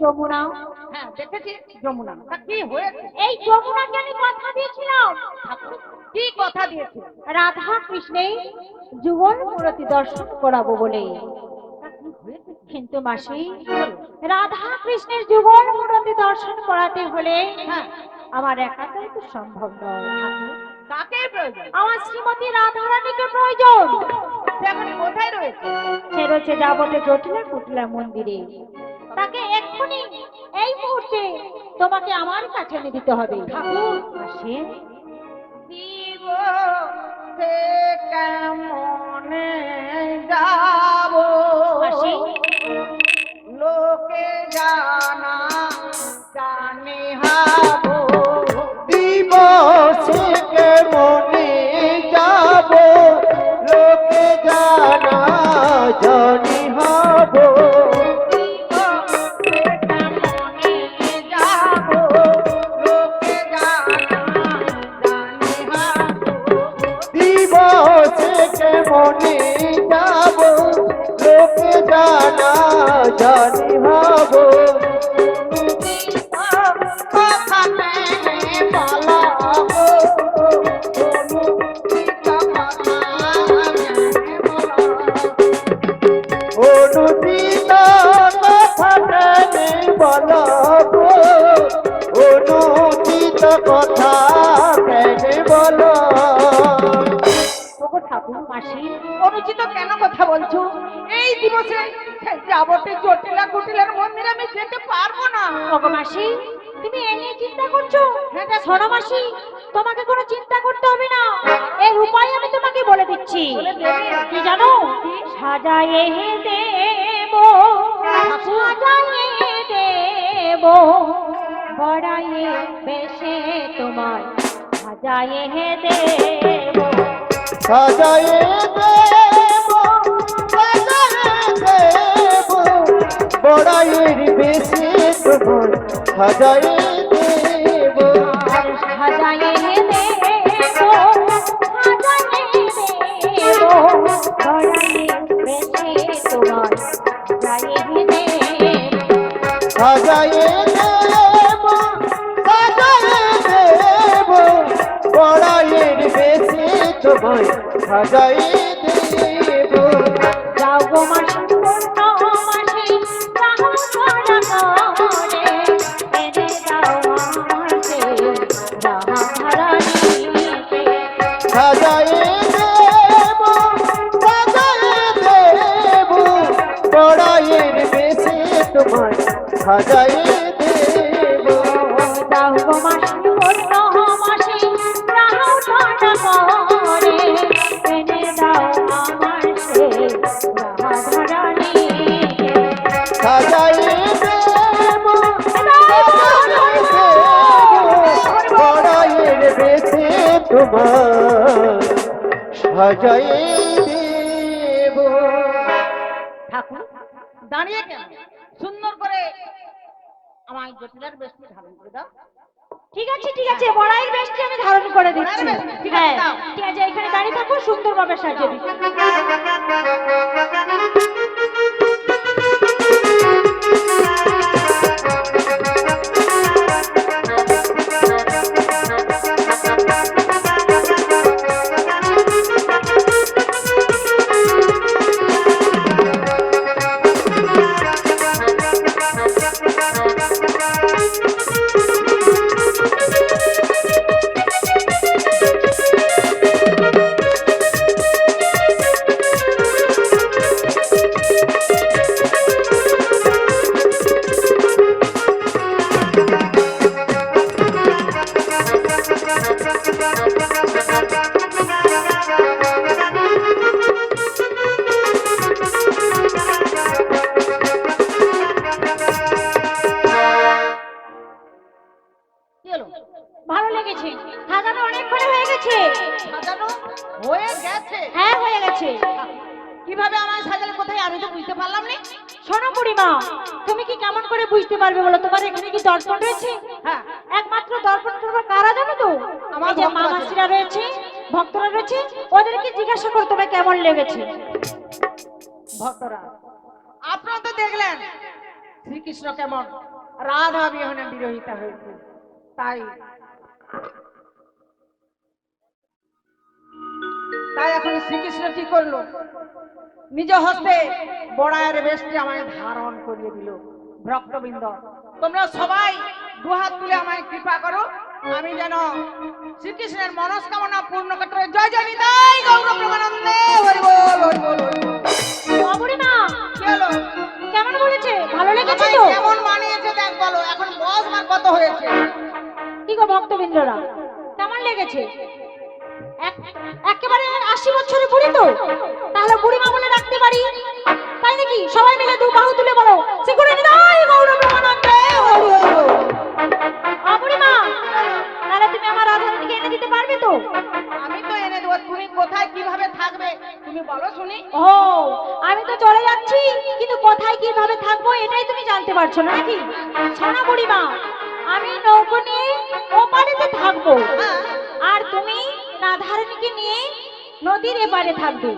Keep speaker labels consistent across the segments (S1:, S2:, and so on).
S1: যমুনা।
S2: হ্যাঁ দেখেছি যমুনা। তা কি হয়েছে?
S1: এই যমুনাকে আমি কথা দিয়েছিলাম।
S2: কি কথা দিয়েছে
S1: রাধা কৃষ্ণে যুগল মূরতি দর্শন করাবো বলে। কিন্তু মাসি রাধা কৃষ্ণের যুগল মূরতি দর্শন করাতে হলে
S2: হ্যাঁ।
S1: আমার একাই তো সম্ভব নয়।
S2: কাকে প্রয়োজন?
S1: আমার শ্রীমতী রাধারানীকে প্রয়োজন।
S2: এখন কোথায় রয়েছে?
S1: সে রয়েছে যাবতে জটিলা কুটিলা মন্দিরে। তাকে এক্ষুনি এই মুহূর্তে তোমাকে আমার কাছে এনে দিতে হবে।
S2: ঠাকুর।
S1: মাসি
S2: দিব সে কেমনে যাব? লোকে জানা জানি যাবতে জটিলা কুটিলার মন্দিরে আমি যেতে পারব না।
S1: মাসি তুমি এ নিয়ে চিন্তা করছ?
S2: হ্যাঁ,
S1: শোনো মাসি তোমাকে কোনো চিন্তা করতে হবে না। এর উপায় আমি তোমাকে বলে দিচ্ছি? কি জানো? সাজায়ে দেব সাজায়ে দেব। বড়াইয়ে বেশে তোমার সাজায়ে দেব।
S3: সাজায়ে দেব। বড়াইয়ের বেশি তোমার সাজায়ে দেব
S1: সাজায়ে দেব বড়াইয়ে বেশে তোমার
S2: ঠাকুর দাঁড়িয়ে কেন? সুন্দর করে আমার জটিলার বেশি ধারণ করে দাও।
S1: ঠিক আছে ঠিক আছে বড়াইয়ের বেশটি আমি ধারণ করে দিচ্ছি।
S2: ঠিক আছে,
S1: হ্যাঁ ঠিক আছে এখানে দাঁড়িয়ে থাকো সুন্দরভাবে সাজিয়ে দিচ্ছি। জিজ্ঞাসা করো তোমার কেমন লেগেছে।
S2: ভক্তরা আপনারা তো দেখলেন শ্রীকৃষ্ণ কেমন রাধা বিহনে বিরহিতা হয়েছে। তাই তাই এখন শ্রীকৃষ্ণ কি করল? নিজ হস্তে বড়ায়ের বেশটি আমায় ধারণ করিয়ে দিল ভক্তবৃন্দ। তোমরা সবাই দুহাত তুলে আমায় কৃপা করো। আমি যেন শ্রীকৃষ্ণের মনস্কামনা পূর্ণ করতে জয় জয় নিতাই গৌর প্রেমানন্দে হরি বল হরি বল হরি বল। কি হলো?
S1: কেমন বলেছে? ভালো লেগেছে তো?
S2: কেমন মানিয়েছে দেখ বলো। এখন বয়স আমার কত হয়েছে?
S1: কি গো ভক্তবৃন্দরা? কেমন লেগেছে? এক- একেবারে আশি বছরের বুড়ি তো? তাহলে বুড়ি মা বলে রাখতে পারি? তাই নাকি? সবাই মিলে দু বাহু তুলে বলো। সিকুড়ে নিদাই গৌর হরি বল। মা তাহলে তুমি আমার রাধারানীকে এনে দিতে পারবে তো?
S2: আমি তো এনে দেবো। তুমি কোথায় কীভাবে থাকবে? তুমি বলো শুনি।
S1: ও আমি তো চলে যাচ্ছি কিন্তু কোথায় কীভাবে থাকব এটাই তুমি জানতে পারছ না নাকি? শোনো বুড়িমা আমি নৌকো নিয়ে ওপারেতে থাকব।
S2: হ্যাঁ।
S1: আর তুমি রাধারানীকে নিয়ে নদীর এপারে থাকবে।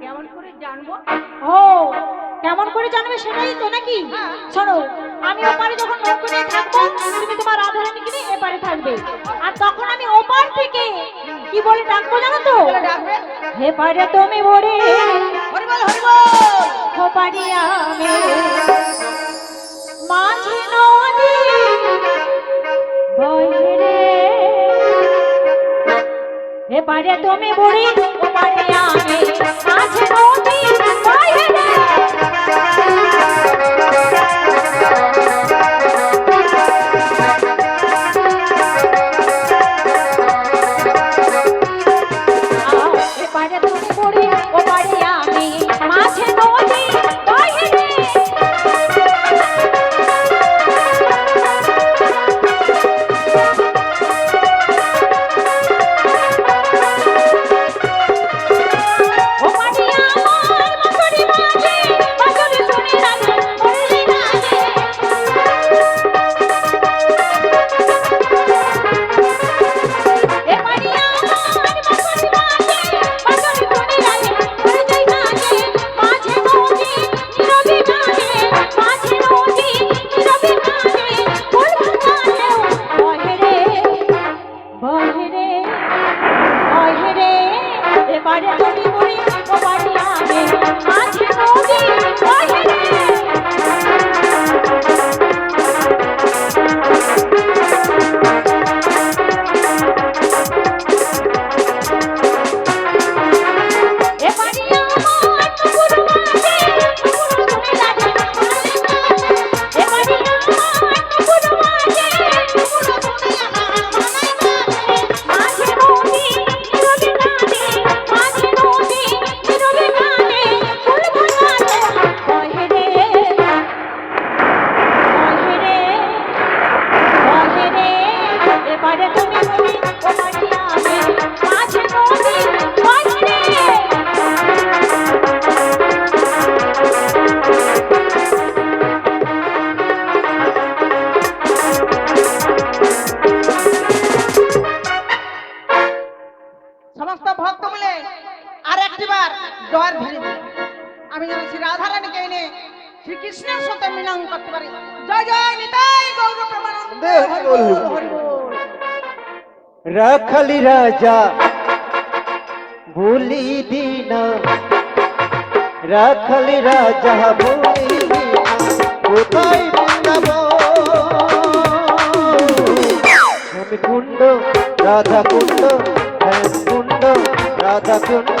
S2: কেমন করে জানব?
S1: ও কেমন করে জানবে সেটাই তো নাকি?
S2: হ্যাঁ।
S1: শোনো আমি ওপারে যখন নৌকো থাকব তুমি তোমার রাধারানীকে নিয়ে এপারে থাকবে। আর তখন আমি ওপার থেকে কি বলে ডাকবো জানো তো?
S2: বলে ডাকবে?
S1: এপারে তুমি
S2: বল হরি বল!
S1: খোপারি আমি মাঝে নদী বহিরে এবারে তুমি বুড়ি ওপারে মাঝে নদী বহিরে
S2: শ্রীকৃষ্ণের সাথে মিলন করতে পারি। জয় জয় নিতাই গৌর বল।
S3: রাখালি রাজা ভুলি দিনা রাখালি রাজা ভুলি দিনা কোথায় কুণ্ড রাধা কুণ্ড কুণ্ড রাধা কুণ্ড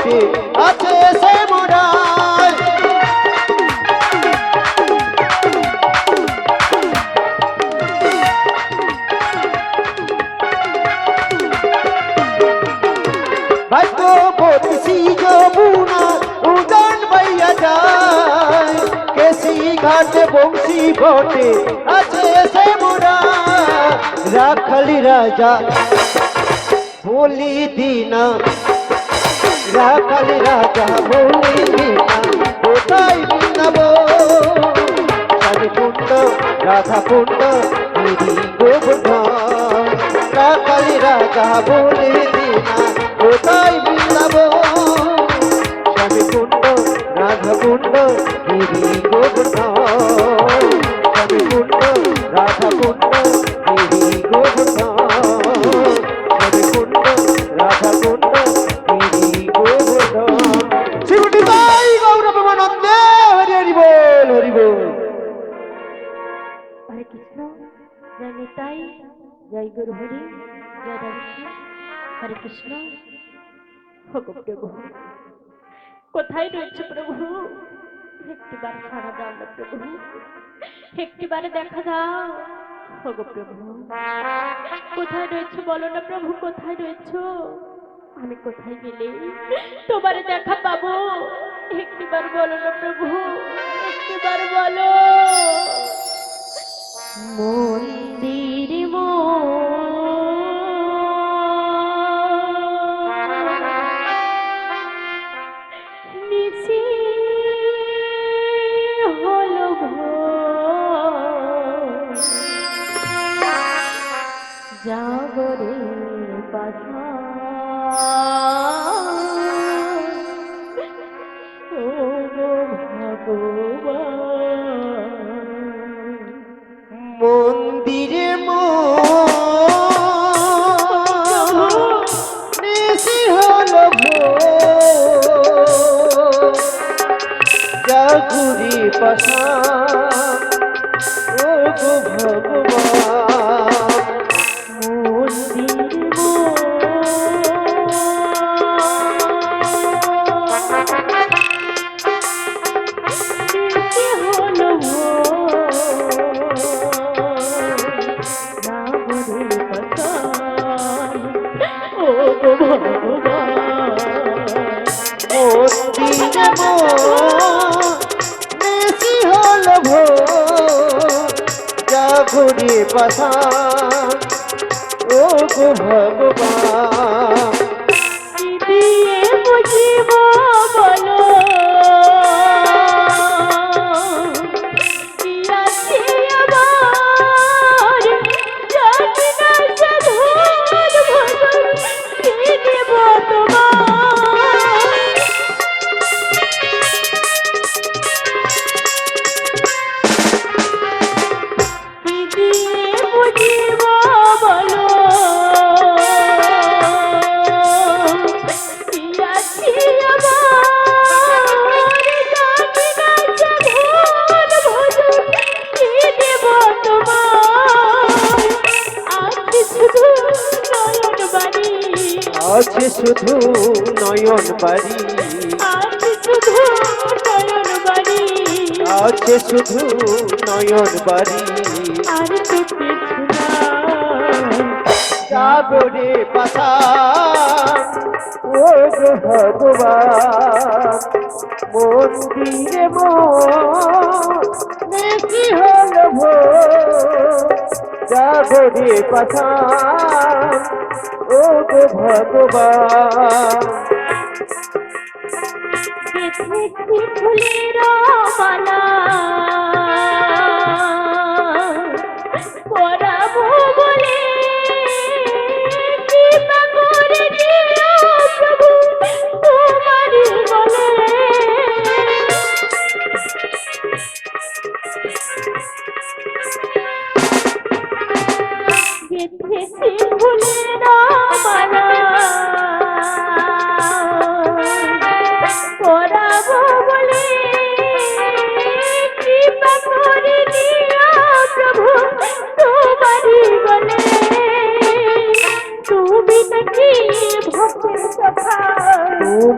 S3: পাখি আছে সে মুড়ায় ভাগ্য বতিসি যমুনা উদান বাইয়া যায় কেসি ঘাটে বংশী ঘটে আছে সে মুড়া রাখালি রাজা बोली दीना রাখালি রাজা কোথায় বৃন্দাব স্বামী কুণ্ড রাধা কুণ্ড গোবর্ধন রাখালি রাজা বলি দিনা কোথায় বৃন্দাব স্বামী কুণ্ড রাধা কুণ্ড গিরি গোবর্ধন স্বামী
S4: জয় হরি হরে কৃষ্ণ প্রভু কোথায় রয়েছে প্রভু একটিবার ছাড়া দাও না প্রভু একটিবারে দেখা দাও প্রভু কোথায় রয়েছে বলো না প্রভু কোথায় রয়েছো আমি কোথায় গেলে তোমারে দেখা পাবো একটিবার বলো না প্রভু একটিবার বলো মন্দির
S3: জাগুরি পাশা ও গো ভগবান
S4: বলো শুধু নয়ন বাড়ি।
S3: আছে শুধু নয়ন বাড়ি।
S4: আছে শুধু নয়ন বাড়ি। আর তো কিছু না
S3: জাগরে পাশা। ও ভগবান মন্দিরে মে হল ভো জাগরে পাশা। ও গো ভগবান।
S4: দেখেছি ফুলের মালা। পরাবো বলে কৃপা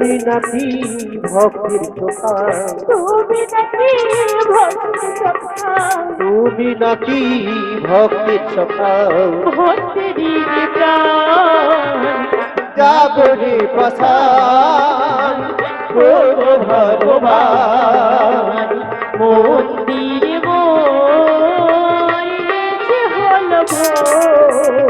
S4: তুমি নাকি ভক্তির
S3: চোখা
S4: তুমি নাকি ভক্তের সখা
S3: তুমি নাকি ভক্তির সখা
S4: ভক্তেরই প্রাণ
S3: জাগরে পাশান ভগবান।
S4: মন্দির মরেছে হল
S3: জাগরে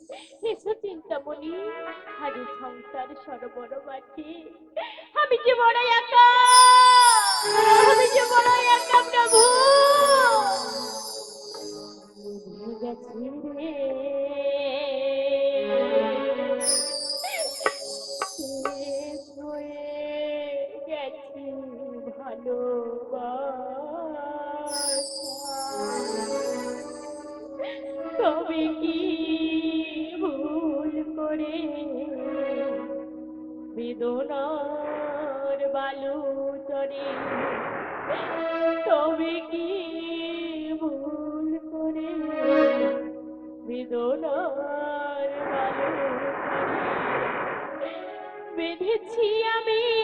S4: এসো চিন্তামণি হারি সংসার সরোবর মাঠে। আমি যে বড় একা, আমি যে বড় একা প্রভু। রে। বেদনার বালু চরে তবে কি ভুল করে বেদনার বালু বেঁধেছি আমি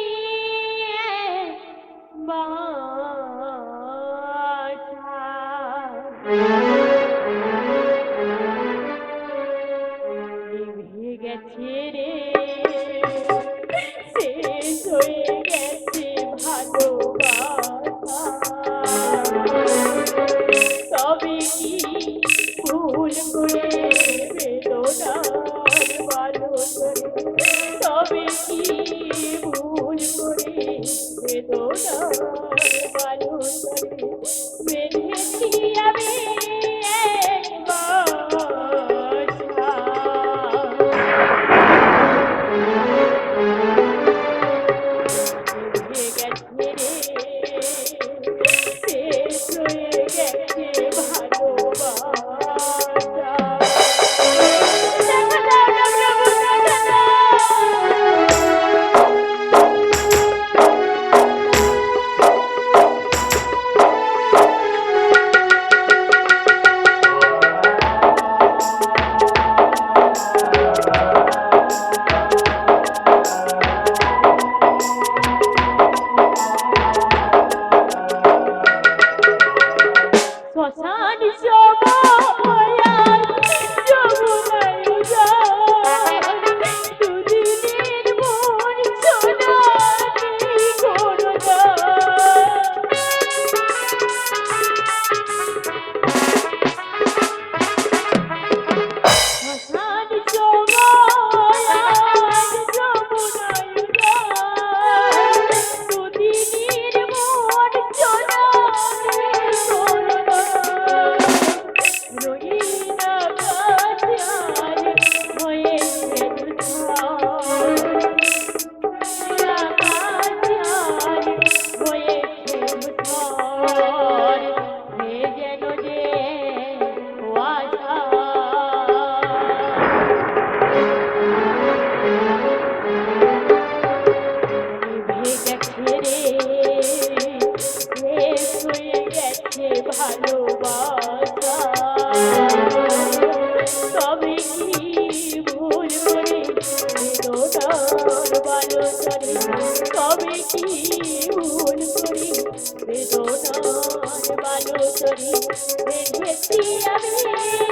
S4: ভালো চলে বেঁধেছি আমি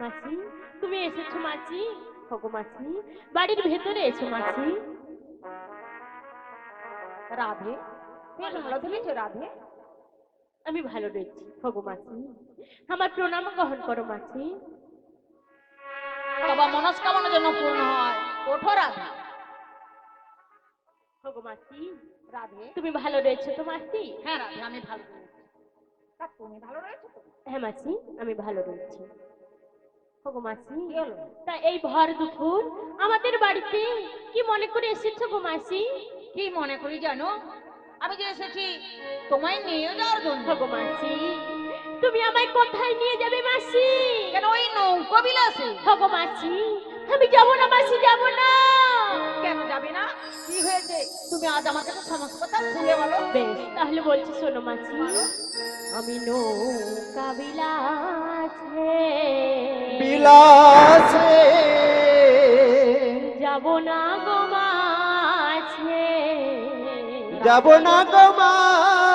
S4: মাসি তুমি এসেছ হগো মাসি বাড়ির ভেতরে এসো মাসি।
S2: রাধে ভালো ধরেছো রাধে?
S4: আমি ভালো রয়েছি হগো মাসি। আমার প্রণাম গ্রহণ করো মাসি।
S2: বাবা মনস্কামনা যেন পূর্ণ হয়। ওঠো রাধে।
S4: হগো মাসি
S2: রাধে
S4: তুমি ভালো রয়েছো তো মাসি?
S2: হ্যাঁ রাধে আমি ভালো রয়েছি। তুমি ভালো রয়েছো তো?
S4: হ্যাঁ মাসি আমি ভালো রয়েছি। হগো মাসি তা এই ভর দুপুর আমাদের বাড়িতে কি মনে করে এসেছ গো মাসি?
S2: কি মনে করি জানো? আমি যে এসেছি তোমায় নিয়ে যাওয়ার জন্য।
S4: হগো মাসি তুমি আমায় কোথায় নিয়ে যাবে মাসি?
S2: কেন ওই নৌকো বিলাসে?
S4: হগো মাসি আমি যাব না মাসি যাবে না।
S2: কি হয়েছে? তুমি আজ আমার কাছে সমস্ত কথা খুলে বলো।
S4: বেশ তাহলে বলছি শোনো মাছি আমি নৌকা বিলাসে
S3: বিলাসে
S4: যাব না গো মাছে
S3: যাব না গো মাসি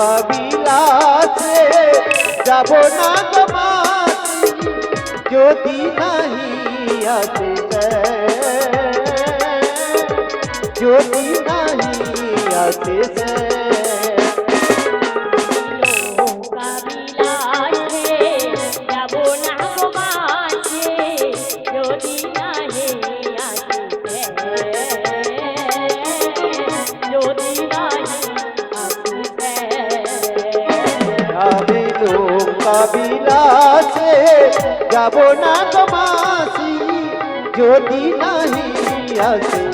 S3: নৌকা বিলাসে যাব না গো মাসি যদি নাহি আসে যদি নাহি আসে
S4: যাব না তোমাসি যদি নাহি
S3: আসে।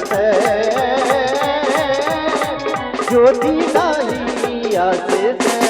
S3: যদি নাহি আসে।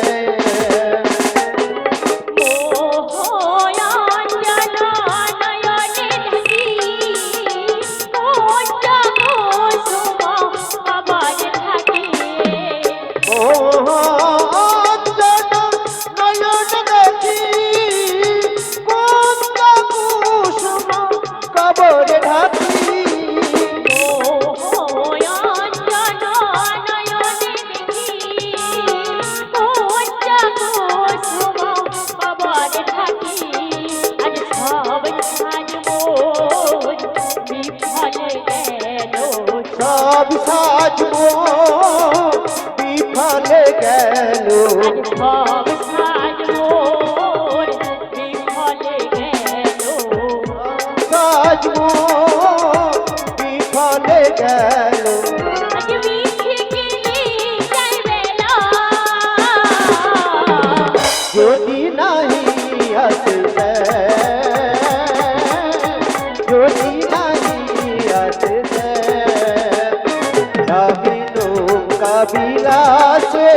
S3: বিলাসে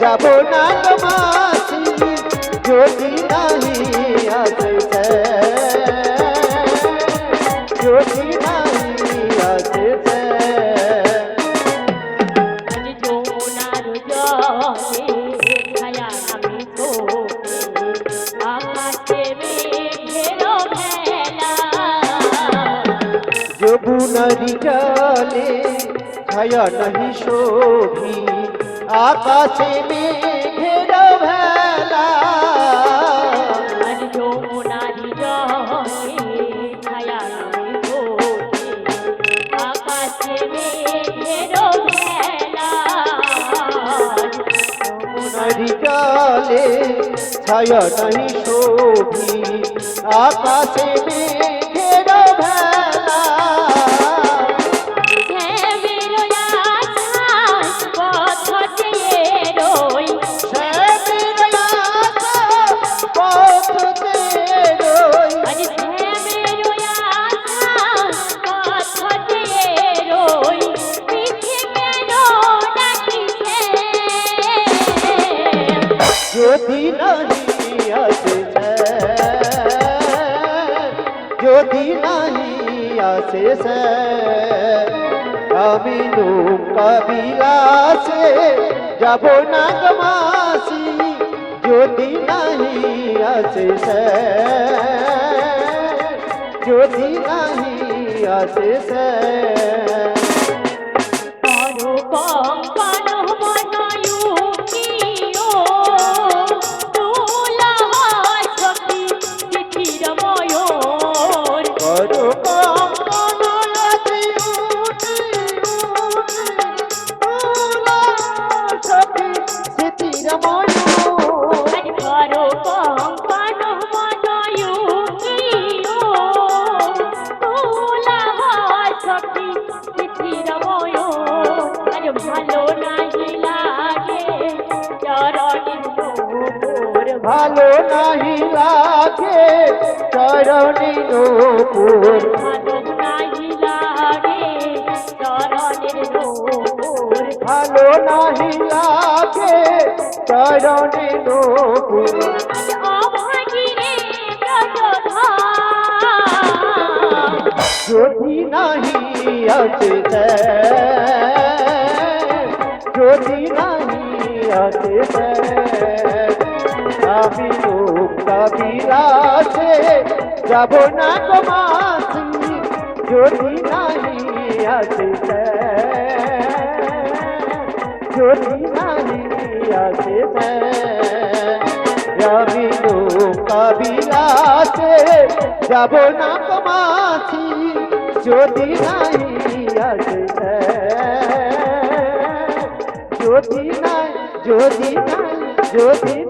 S3: যাব না তোমার যদি নাহি
S4: ছায়া
S3: নাহি শোভি। আকাশে মেঘের ভেলা
S4: জলে ছায়া
S3: নাহি শোভি। আকাশে মেঘের আমি নৌকা বিলাসে যাব না গমাসি যদি নাহি আসে যদি নাহি আসে সে।
S4: নূপুর
S3: ভালো নাহি লাগে চরণী নূপুর যদি নাহি আছে যদি নাহি আছে আমি বিলাসে যাব না কমাসি যদি নাহি আছে যদি নাহি আছে আমি নৌকা যাব না কমাছি যদি নাই আসে যদি নাই যদি নাই যদি নাই